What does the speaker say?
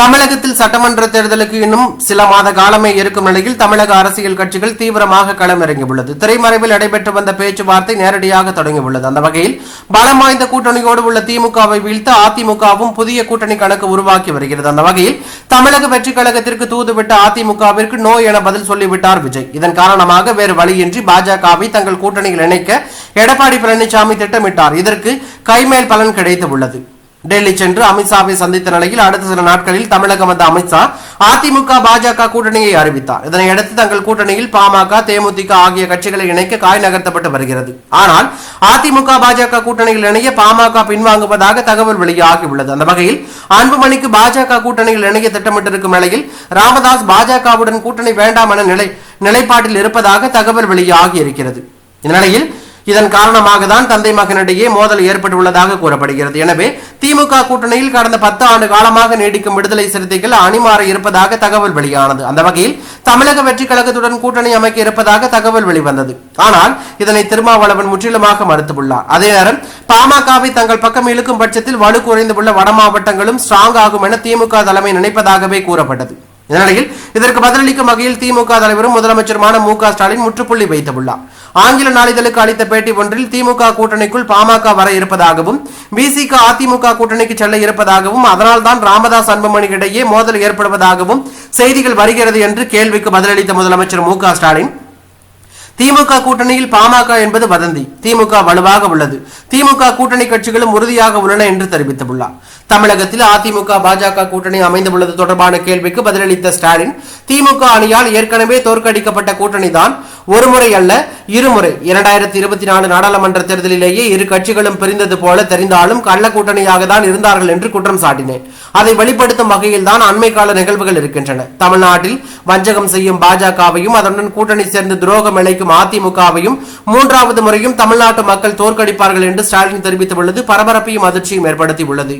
தமிழகத்தில் சட்டமன்ற தேர்தலுக்கு இன்னும் சில மாத காலமே இருக்கும் நிலையில் தமிழக அரசியல் கட்சிகள் தீவிரமாக களமிறங்கியுள்ளது. திரைமறைவில் நடைபெற்று வந்த பேச்சுவார்த்தை நேரடியாக தொடங்கியுள்ளது. அந்த வகையில் பலம் வாய்ந்த கூட்டணியோடு உள்ள திமுகவை வீழ்த்த அதிமுகவும் புதிய கூட்டணி கணக்கு உருவாக்கி வருகிறது. அந்த வகையில் தமிழக வெற்றிக் கழகத்திற்கு தூதுவிட்ட அதிமுகவிற்கு நோ என பதில் சொல்லிவிட்டார் விஜய். இதன் காரணமாக வேறு வழியின்றி பாஜகவை தங்கள் கூட்டணியில் இணைக்க எடப்பாடி பழனிசாமி திட்டமிட்டார். இதற்கு கைமேல் பலன் கிடைத்து உள்ளது. டெல்லி சென்று அமித்ஷாவை சந்தித்த நிலையில் அடுத்த சில நாட்களில் தமிழகம் வந்த அமித்ஷா அதிமுக பாஜக கூட்டணியை அறிவித்தார். இதனையடுத்து தங்கள் கூட்டணியில் பாமக தேமுதிக ஆகிய கட்சிகளை இணைக்க காய் நகர்த்தப்பட்டு வருகிறது. ஆனால் அதிமுக பாஜக கூட்டணியில் இணைய பாமக பின்வாங்குவதாக தகவல் வெளியாகியுள்ளது அந்த வகையில் அன்புமணிக்கு பாஜக கூட்டணியில் இணைய திட்டமிட்டிருக்கும் நிலையில் ராமதாஸ் பாஜகவுடன் கூட்டணி வேண்டாம் என நிலை நிலைப்பாட்டில் இருப்பதாக தகவல் வெளியாகி இருக்கிறது. இந்த நிலையில் இதன் காரணமாக தான் தந்தை மகனிடையே மோதல் ஏற்பட்டுள்ளதாக கூறப்படுகிறது. எனவே திமுக கூட்டணியில் கடந்த பத்து ஆண்டு காலமாக நீடிக்கும் விடுதலை சிறுத்தைகள் அணிமாற இருப்பதாக தகவல் வெளியானது. அந்த வகையில் தமிழக வெற்றி கழகத்துடன் கூட்டணி அமைக்க இருப்பதாக தகவல் வெளிவந்தது. ஆனால் இதனை திருமாவளவன் முற்றிலுமாக மறுத்துள்ளார். அதே நேரம் பாமகவை தங்கள் பக்கம் இழுக்கும் பட்சத்தில் வலு குறைந்துள்ள வட மாவட்டங்களும் ஸ்ட்ராங் ஆகும் என திமுக தலைமை நினைப்பதாகவே கூறப்பட்டது. இந்நிலையில் இதற்கு பதிலளிக்கும் வகையில் திமுக தலைவரும் முதலமைச்சருமான மு க ஸ்டாலின் முற்றுப்புள்ளி வைத்துள்ளார். ஆங்கில நாளிதழுக்கு அளித்த பேட்டி ஒன்றில் திமுக கூட்டணிக்குள் பாமக வர இருப்பதாகவும் பிசிக அதிமுக கூட்டணிக்கு செல்ல இருப்பதாகவும் அதனால்தான் ராமதாஸ் அன்புமணி இடையே மோதல் ஏற்படுவதாகவும் செய்திகள் வருகிறது என்று கேள்விக்கு பதிலளித்த முதலமைச்சர் மு ஸ்டாலின். திமுக கூட்டணியில் பாமக என்பது வதந்தி. திமுக வலுவாக உள்ளது. திமுக கூட்டணி கட்சிகளும் உறுதியாக உள்ளன என்று தெரிவித்துள்ளார். தமிழகத்தில் அதிமுக பாஜக கூட்டணி அமைந்துள்ளது தொடர்பான கேள்விக்கு பதிலளித்த ஸ்டாலின் திமுக அணியால் ஏற்கனவே தோற்கடிக்கப்பட்ட கூட்டணிதான் ஒரு முறை அல்ல இருமுறை இரண்டாயிரத்தி இருபத்தி நாலு நாடாளுமன்ற தேர்தலிலேயே இரு கட்சிகளும் பிரிந்தது போல தெரிந்தாலும் கள்ள கூட்டணியாக தான் இருந்தார்கள் என்று குற்றம் சாட்டினேன். அதை வெளிப்படுத்தும் வகையில் தான் அண்மை கால நிகழ்வுகள் இருக்கின்றன. தமிழ்நாட்டில் வஞ்சகம் செய்யும் பாஜகவையும் அதனுடன் கூட்டணி சேர்ந்து துரோகம் இழைக்கும் அதிமுகவையும் மூன்றாவது முறையும் தமிழ்நாட்டு மக்கள் தோற்கடிப்பார்கள் என்று ஸ்டாலின் தெரிவித்துள்ளது. பரபரப்பையும் அதிர்ச்சியும் ஏற்படுத்தியுள்ளது.